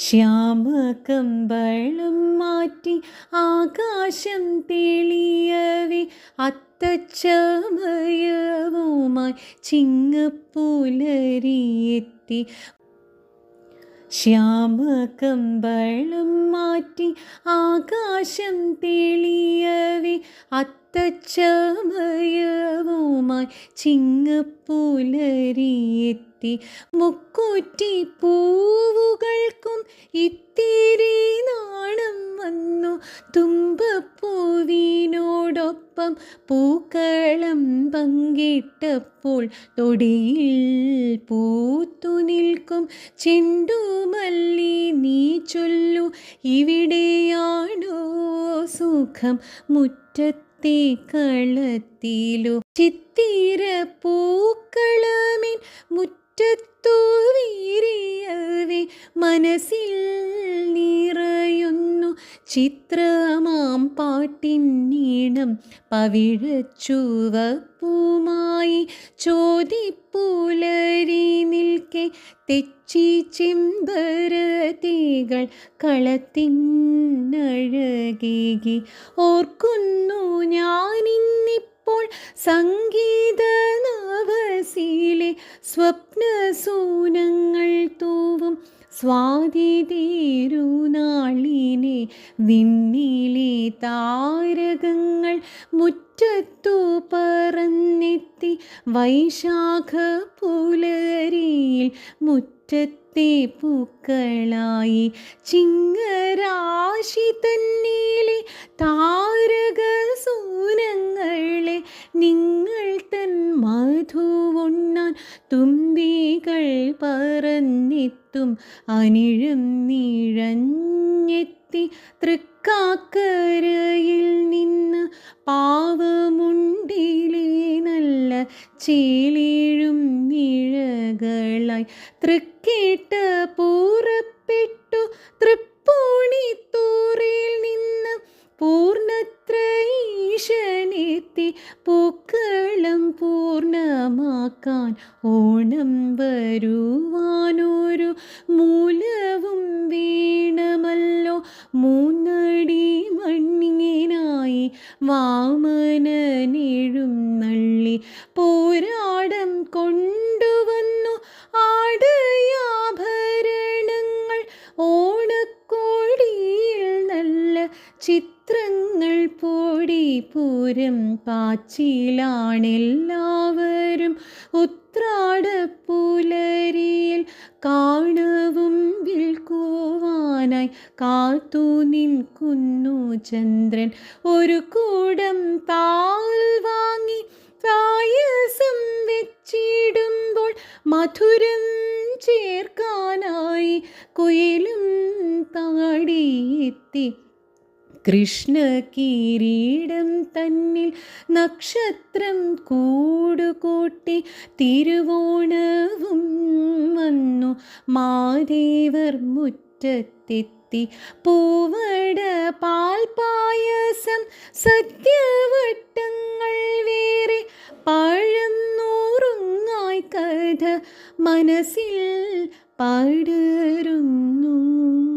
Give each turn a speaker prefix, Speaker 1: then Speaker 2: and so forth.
Speaker 1: ശ്യാമകമ്പളം മാറ്റി ആകാശം തെളിയവേ അത്തച്ചമയവുമായി ചിങ്ങപ്പുലരിയെത്തി. ശ്യാമകമ്പളം മാറ്റി ആകാശം തെളിയവേ അത്തച്ചമയവുമായി ചിങ്ങപ്പുലരിയെത്തി. മുക്കൂറ്റി പൂവുകൾക്കും ഇത്തിരി നാണം വന്നു. തുമ്പപ്പൂവിനോടൊപ്പം പൂക്കളം പങ്കിട്ടപ്പോൾ തൊടിയിൽ പൂത്തു നിൽക്കും. ചെണ്ടുമല്ലി നീ ചൊല്ലു. ഇവിടെയാണോ സുഖം? മുറ്റത്തെ കളത്തിലോ ചിത്തിര പൂക്കളമിൻ മുറ്റത്തു വീരിയവേ മനസ്സിൽ നിറയുന്നു ചിത്രമാം പാട്ടിന്നീണം പവിഴച്ചുവപ്പുമായി ചോദിപ്പുലരി നിൽക്കെ തെച്ചി ചെമ്പരതികൾ കളത്തിനഴകേകി. ഓർക്കുന്നു ഞാനിന്നിപ്പോൾ സംഗീത നവസിലെ സ്വപ്നസൂനങ്ങൾ തൂവും. സ്വാതി തീരുനാളിനെ വിണ്ണിലെ താരകങ്ങൾ മുറ്റത്തു പറന്നെത്തി വൈശാഖ പുലരിയിൽ മുറ്റത്തെ പൂക്കളായി ചിങ്ങരാശി തന്നീലെ താരക പറന്നെത്തും അനിഴും നിഴഞ്ഞെത്തി തൃക്കാക്കരയിൽ നിന്ന് പാവമുണ്ടിലെ നല്ല ചേലേഴും നിഴകളായി തൃക്കേട്ട പൂറപ്പെട്ടു തൃപ്പൂണിത്തൂറിൽ നിന്ന് പൂർണത്ര ഈശനെത്തി പൂക്കളം പൂർണമാക്കാൻ ഓണം വരുവാനൊരു മൂലവും വീണമല്ലോ. മൂന്നടി മണ്ണിനായി വാമനനെഴും നള്ളി പോരാടം കൊണ്ടുവന്നു. ആടയാഭരണങ്ങൾ ഓണക്കോടിയിൽ നല്ല പൊടി പൂരം പാച്ചിലാണെല്ലാവരും ഉത്രാടപ്പുലരിയിൽ കാണവും വിൽക്കുവാനായി. കാത്തു നിൽക്കുന്നു ചന്ദ്രൻ. ഒരു കൂടം പാൽ വാങ്ങി പായസം വെച്ചിടുമ്പോൾ മധുരം ചേർക്കാനായി കുയിലും താടിയെത്തി കൃഷ്ണ കിരീടം തന്നിൽ നക്ഷത്രം കൂടുകൂട്ടി തിരുവോണവും വന്നു. മാദേവർ മുറ്റത്തെത്തി. പൂവട പാൽപായസം സത്യവട്ടങ്ങൾ വേറെ. പഴം നൂറുങ്ങായി കഥ മനസ്സിൽ പാടുന്നു